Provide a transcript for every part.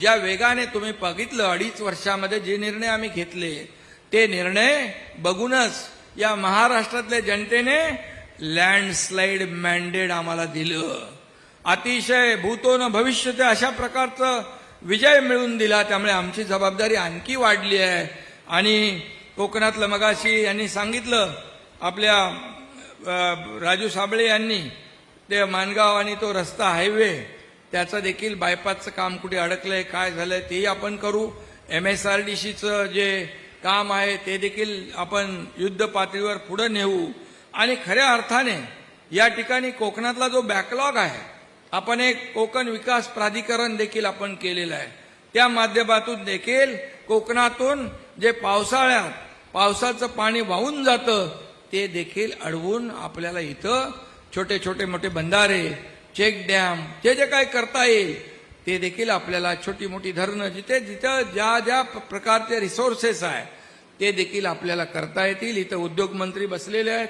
ज्या वेगाने तुम्ही बघितलं अडीच वर्षामध्ये जे निर्णय आम्ही घेतले ते निर्णय बघूनच या महाराष्ट्रातल्या जनतेने लँडस्लाईड मॅन्डेट आम्हाला दिलं. अतिशय भूतोन भविष्य ते अशा प्रकारचं विजय मिळवून दिला त्यामुळे आमची जबाबदारी आणखी वाढली आहे. आणि कोकणातलं मगाशी यांनी सांगितलं आपल्या राजू साबळे यांनी ते मानगाव आणि तो रस्ता हायवे त्याचं देखील बायपासचं काम कुठे अडकलंय काय झालंय तेही आपण करू. एम एस आर डी सीचं जे काम आहे ते देखील आपण युद्ध पातळीवर पुढे नेऊ. आणि खऱ्या अर्थाने या ठिकाणी कोकणातला जो बॅकलॉग आहे आपण एक कोकण विकास प्राधिकरण देखील आपण केलेलं आहे. त्या माध्यमातून देखील कोकणातून जे पावसाळ्यात पावसाचं पाणी वाहून जातं ते देखील अडवून आपल्याला इथं छोटे छोटे मोठे बंधारे चेक डॅम जे जे काय करता येईल ते देखील आपल्याला छोटी मोठी धरणं जिथे जिथं ज्या ज्या प- प्रकारचे रिसोर्सेस आहे ते देखील आपल्याला करता येतील. इथं उद्योगमंत्री बसलेले आहेत.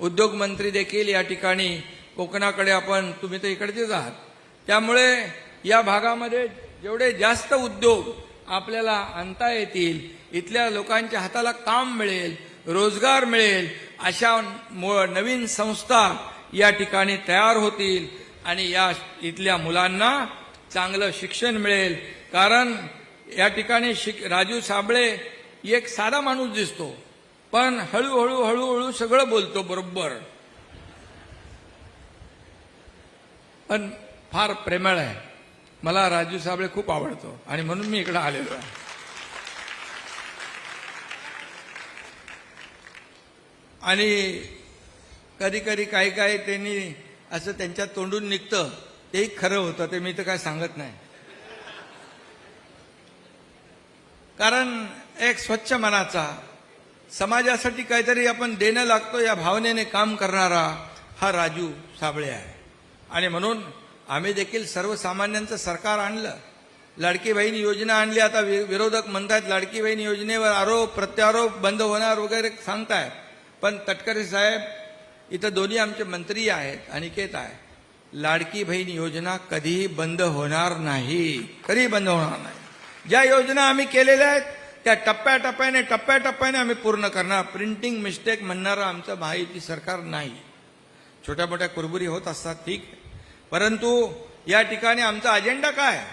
उद्योगमंत्री देखील या ठिकाणी कोकणाकडे आपण तुम्ही तर इकडचेच आहात. त्यामुळे या भागामध्ये जेवढे जास्त उद्योग आपल्याला आणता येतील इथल्या लोकांच्या हाताला काम मिळेल रोजगार मिळेल अशा नवीन संस्था या ठिकाणी तयार होतील. आणि या इथल्या मुलांना चांगलं शिक्षण मिळेल. कारण या ठिकाणी शिक राजू साबळे एक साधा माणूस दिसतो. पण हळूहळू हळूहळू सगळं बोलतो बरोबर. पण फार प्रेमळ आहे. मला राजू साबळे खूप आवडतो आणि म्हणून मी इकडे आलेलो आहे. आणि कधी कधी काही काही त्यांनी असं त्यांच्या तोंडून निघतं. तेही खरं होतं ते मी तर काय सांगत नाही. कारण एक स्वच्छ मनाचा समाजासाठी काहीतरी आपण देणं लागतो या भावनेने काम करणारा हा राजू साबळे आहे. आणि म्हणून आम्ही देखील सर्वसामान्यांचं सरकार आणलं. लाडकी बहीण योजना आणली आता वि- विरोधक म्हणतात लाडकी बहीण योजनेवर आरोप प्रत्यारोप बंद होणार वगैरे सांगतायत. पण तटकरे साहेब इथं दोन्ही आमचे मंत्री आहेत अनिकेत आहे. लाडकी बहीण योजना कधीही बंद होणार नाही. कधीही बंद होणार नाही. ज्या योजना आम्ही केलेल्या आहेत त्या टप्प्याटप्प्याने टप्प्याटप्प्याने आम्ही पूर्ण करणार. प्रिंटिंग मिस्टेक म्हणणारं आमचं महायुती सरकार नाही. छोट्या मोठ्या कुरबुरी होत असतात ठीक. परंतु या ठिकाणी आमचा अजेंडा काय?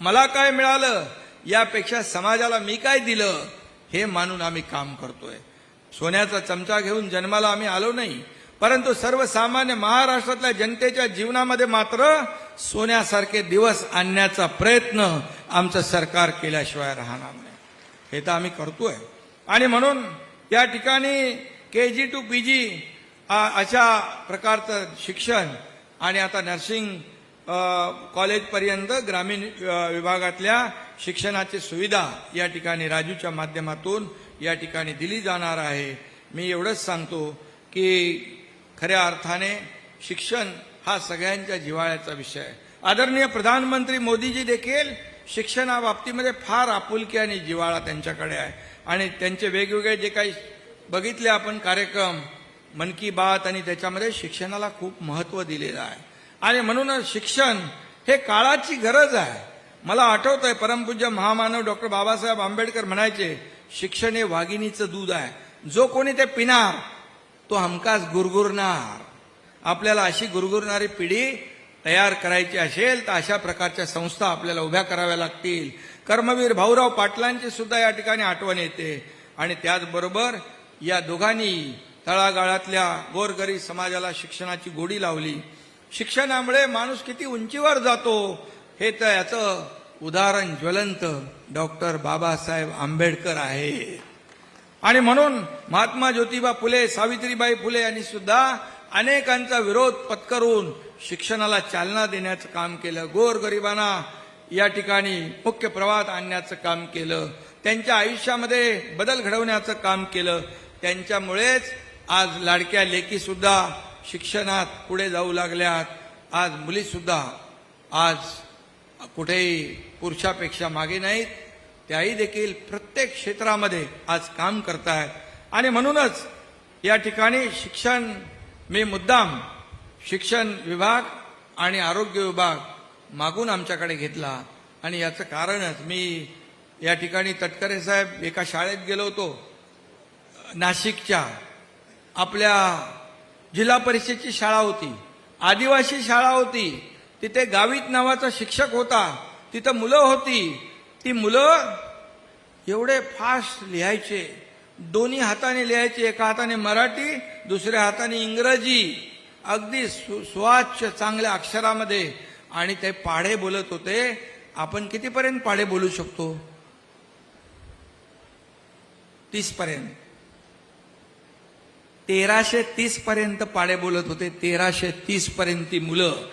मला काय मिळालं? यापेक्षा समाजाला मी काय दिलं? हे मानून आम्ही काम करतोय. सोन्याचा चमचा घेऊन जन्माला आम्ही आलो नाही. परंतु सर्वसामान्य महाराष्ट्रातल्या जनतेच्या जीवनामध्ये मात्र सोन्यासारखे दिवस आणण्याचा प्रयत्न आमचं सरकार केल्याशिवाय राहणार नाही. हे तर आम्ही करतोय. आणि म्हणून या ठिकाणी के जी टू पी जी अशा प्रकारचं शिक्षण आणि आता नर्सिंग कॉलेजपर्यंत ग्रामीण विभागातल्या शिक्षणाची सुविधा या ठिकाणी राजूच्या माध्यमातून या ठिकाणी दिली जाणार आहे. मी एवढंच सांगतो की खऱ्या अर्थाने शिक्षण हा सगळ्यांच्या जिव्हाळ्याचा विषय आहे. आदरणीय प्रधानमंत्री मोदीजी देखील शिक्षणाबाबतीमध्ये फार आपुलकी आणि जिव्हाळा त्यांच्याकडे आहे. आणि त्यांचे वेगवेगळे जे काही बघितले आपण कार्यक्रम मन की बात आणि त्याच्यामध्ये शिक्षणाला खूप महत्त्व दिलेलं आहे. आणि म्हणूनच शिक्षण हे काळाची गरज आहे. मला आठवत आहे परमपूज्य महामानव डॉक्टर बाबासाहेब आंबेडकर म्हणायचे शिक्षण हे वाघिणीचं दूध आहे. जो कोणी ते पिणार तो हमकास गुरगुरणार. आपल्याला अशी गुरगुरणारी पिढी तयार करायची असेल तर अशा प्रकारच्या संस्था आपल्याला उभ्या कराव्या लागतील. कर्मवीर भाऊराव पाटलांची सुद्धा या ठिकाणी आठवण येते. आणि त्याचबरोबर या दोघांनी तळागाळातल्या गोरगरीब समाजाला शिक्षणाची गोडी लावली. शिक्षणामुळे माणूस किती उंचीवर जातो हे तर याचं उदाहरण ज्वलंत डॉक्टर बाबासाहेब आंबेडकर आहे. आणि म्हणून महात्मा ज्योतिबा फुले सावित्रीबाई फुले यांनी सुद्धा अनेकांचा विरोध पत्करून शिक्षणाला चालना देण्याचं काम केलं. गोरगरिबांना या ठिकाणी मुख्य प्रवाहात आणण्याचं काम केलं. त्यांच्या आयुष्यामध्ये बदल घडवण्याचं काम केलं. त्यांच्यामुळेच आज लाडक्या लेकीसुद्धा शिक्षणात पुढे जाऊ लागल्यात. आज मुलीसुद्धा आज कुठेही पुरुषापेक्षा मागे नाहीत. त्याही देखील प्रत्येक क्षेत्रामध्ये आज काम करतायत आणि म्हणूनच या ठिकाणी शिक्षण मी मुद्दाम शिक्षण विभाग आणि आरोग्य विभाग मागून आमच्याकडे घेतला. आणि याचं कारणच मी या ठिकाणी तटकरे साहेब एका शाळेत गेलो होतो. नाशिकच्या आपल्या जिल्हा परिषदची शाळा होती. आदिवासी शाळा होती. तिथे गावित नावाचा शिक्षक होता. तिथं मुलं होती. ती मुलं एवढे फास्ट लिहायचे. दोन्ही हाताने लिहायचे. एका हाताने मराठी दुसऱ्या हाताने इंग्रजी. अगदी सु स्वाच्छ चांगल्या अक्षरामध्ये. आणि ते पाढे बोलत होते. आपण कितीपर्यंत पाढे बोलू शकतो? तीसपर्यंत. तेराशे तीस पर्यंत पाडे बोलत होते. तेराशे तीस पर्यंत ती मुलं.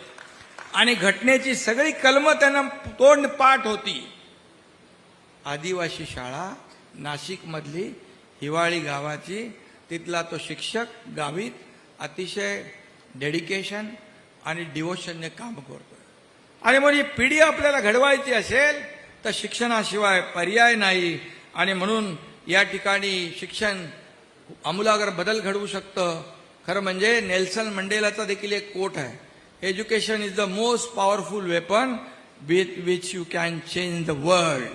आणि घटनेची सगळी कलम त्यांना तोंड पाठ होती. आदिवासी शाळा नाशिकमधली हिवाळी गावाची. तिथला तो शिक्षक गावीत अतिशय डेडिकेशन आणि डिवोशनने काम करतो. आणि मग ही पिढी आपल्याला घडवायची असेल तर शिक्षणाशिवाय पर्याय नाही. आणि म्हणून या ठिकाणी शिक्षण आमूलागर बदल घडवू शकतं. खरं म्हणजे नेल्सन मंडेलाचा देखील एक कोट आहे. Education is the most powerful weapon with which you can change the world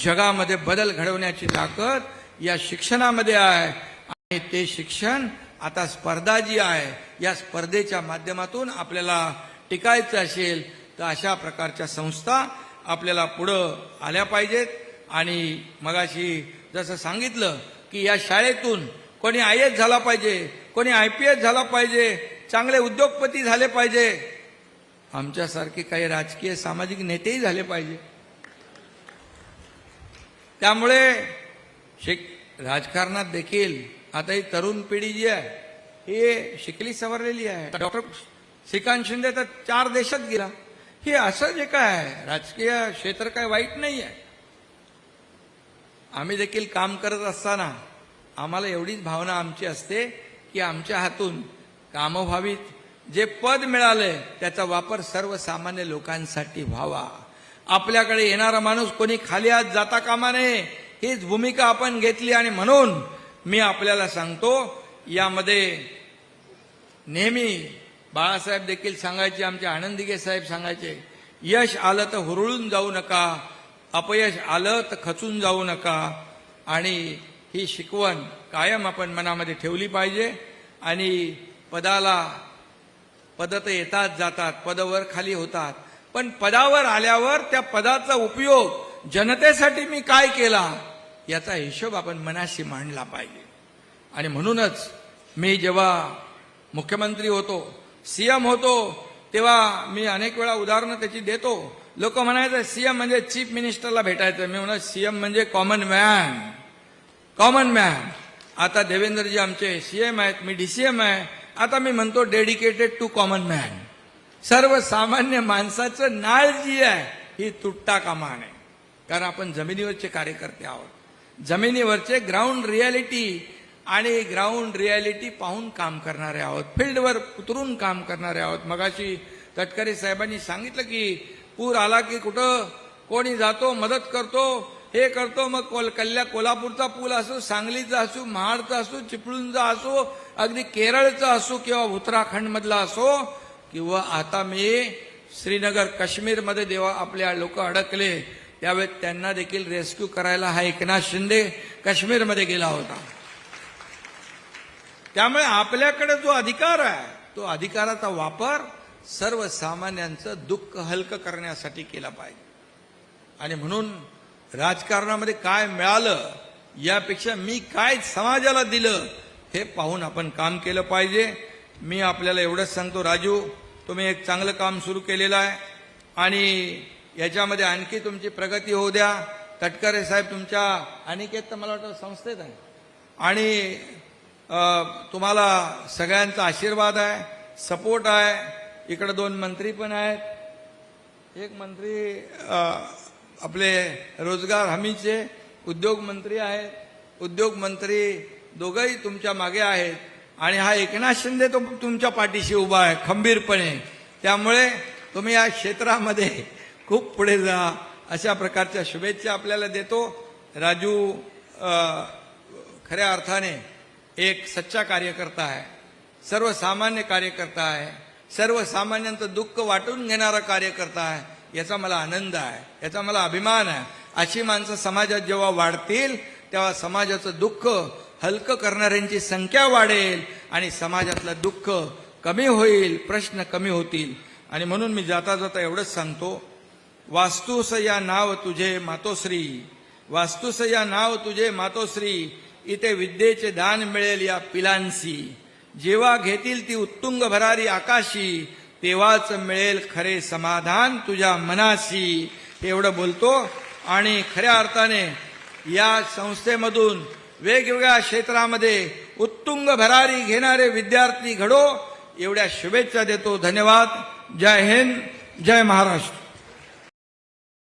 जगामध्ये बदल घडवण्याची ताकद या शिक्षणामध्ये आहे. आणि ते शिक्षण आता स्पर्धा जी आहे या स्पर्धेच्या माध्यमातून आपल्याला टिकायचं असेल तर अशा प्रकारच्या संस्था आपल्याला पुढं आल्या पाहिजेत. आणि मगाशी जसं सांगितलं की या शाळेतून कोणी आय एस झाला पाहिजे कोणी आय पी एस झाला पाहिजे चांगले उद्योगपती झाले पाहिजे. आमच्यासारखे काही राजकीय सामाजिक नेतेही झाले पाहिजे. त्यामुळे शिक राजकारणात देखील आता ही तरुण पिढी जी आहे ही शिकली सवरलेली आहे. डॉक्टर श्रीकांत शिंदे तर चार देशात गेला. हे असं जे काय आहे राजकीय क्षेत्र काय वाईट नाही आहे. आम्ही देखील काम करत असताना आम्हाला एवढीच भावना आमची असते की आमच्या हातून कामं व्हावीत जे पद मिळालंय त्याचा वापर सर्वसामान्य लोकांसाठी व्हावा. आपल्याकडे येणारा माणूस कोणी खाली आज जाता कामा नये हीच भूमिका आपण घेतली आणि म्हणून मी आपल्याला सांगतो यामध्ये नेहमी बाळासाहेब देखील सांगायचे आमचे आनंदिगे साहेब सांगायचे यश आलं तर हुरळून जाऊ नका अपयश आलं तर खचून जाऊ नका आणि ही शिकवण कायम आपण मनामध्ये ठेवली पाहिजे आणि पदाला पद तर येतात जातात पदवर खाली होतात पण पदावर आल्यावर त्या पदाचा उपयोग जनतेसाठी मी काय केला याचा हिशोब आपण मनाशी मांडला पाहिजे. आणि म्हणूनच मी जेव्हा मुख्यमंत्री होतो सीएम होतो तेव्हा मी अनेक वेळा उदाहरणं त्याची देतो. लोक म्हणायचं सीएम म्हणजे चीफ मिनिस्टरला भेटायचं. मी म्हणत सीएम म्हणजे कॉमन मॅन. Common man. आता देवेंद्रजी आमचे सीएम आहेत मी डीसीएम आहे. आता मी म्हणतो डेडिकेटेड टू कॉमन मॅन. सर्वसामान्य माणसाचं नाळ जी आहे ही तुटता कामा नये कारण आपण जमिनीवरचे कार्यकर्ते आहोत. जमिनीवरचे ग्राउंड रियालिटी आणि ग्राउंड रियालिटी पाहून काम करणारे आहोत. फील्डवर उतरून काम करणारे आहोत. मगाशी तटकरे साहेबांनी सांगितलं की पूर आला की कुठं? कोणी जातो मदत करतो हे करतो मग कोल कल्ल्या कोल्हापूरचा पूल असो सांगलीचा असो महाडचा असो चिपळूणचा असो अगदी केरळचा असो किंवा उत्तराखंडमधला असो किंवा आता मी श्रीनगर काश्मीरमध्ये देवा आपल्या लोक अडकले त्यावेळेस त्यांना देखील रेस्क्यू करायला हा एकनाथ शिंदे काश्मीरमध्ये गेला होता. त्यामुळे आपल्याकडे जो अधिकार आहे तो अधिकाराचा वापर सर्वसामान्यांचं दुःख हलकं करण्यासाठी केला पाहिजे. आणि म्हणून राजकारणामध्ये काय मिळालं यापेक्षा मी काय समाजाला दिलं हे पाहून आपण काम केलं पाहिजे. मी आपल्याला एवढंच सांगतो राजू तुम्ही एक चांगलं काम सुरू केलेलं आहे. आणि याच्यामध्ये आणखी तुमची प्रगती होऊ द्या. तटकरे साहेब तुमच्या अनिकेत तर मला वाटतं संस्थेत आहे. आणि तुम्हाला सगळ्यांचा आशीर्वाद आहे सपोर्ट आहे. इकडं दोन मंत्री पण आहेत. एक मंत्री आपले रोजगार हमीचे उद्योग मंत्री आहेत. उद्योग मंत्री दोघंही तुमच्या मागे आहेत. आणि हा एकनाथ शिंदे तो तुमच्या पाठीशी उभा आहे खंबीरपणे. त्यामुळे तुम्ही या क्षेत्रामध्ये खूप पुढे जा. अशा प्रकारच्या शुभेच्छा आपल्याला देतो. राजू खऱ्या अर्थाने एक सच्चा कार्यकर्ता आहे. सर्वसामान्य कार्यकर्ता आहे. सर्वसामान्यांचं दुःख वाटून घेणारा कार्यकर्ता आहे. याचा मला आनंद आहे. याचा मला अभिमान आहे. अशी माणसं समाजात जेव्हा वाढतील तेव्हा समाजाचं दुःख हलकं करणाऱ्यांची संख्या वाढेल आणि समाजातलं दुःख कमी होईल प्रश्न कमी होतील. आणि म्हणून मी जाता जाता एवढंच सांगतो वास्तुस या नाव तुझे मातोश्री वास्तुस या नाव तुझे मातोश्री इथे विद्येचे दान मिळेल या पिलांसी. जेव्हा घेतील ती उत्तुंग भरारी आकाशी तेव्हाच मिळेल खरे समाधान तुझ्या मनाशी. एवढं बोलतो. आणि खऱ्या अर्थाने या संस्थेमधून वेगवेगळ्या क्षेत्रामध्ये उत्तुंग भरारी घेणारे विद्यार्थी घडो एवढ्या शुभेच्छा देतो धन्यवाद. जय हिंद जय महाराष्ट्र.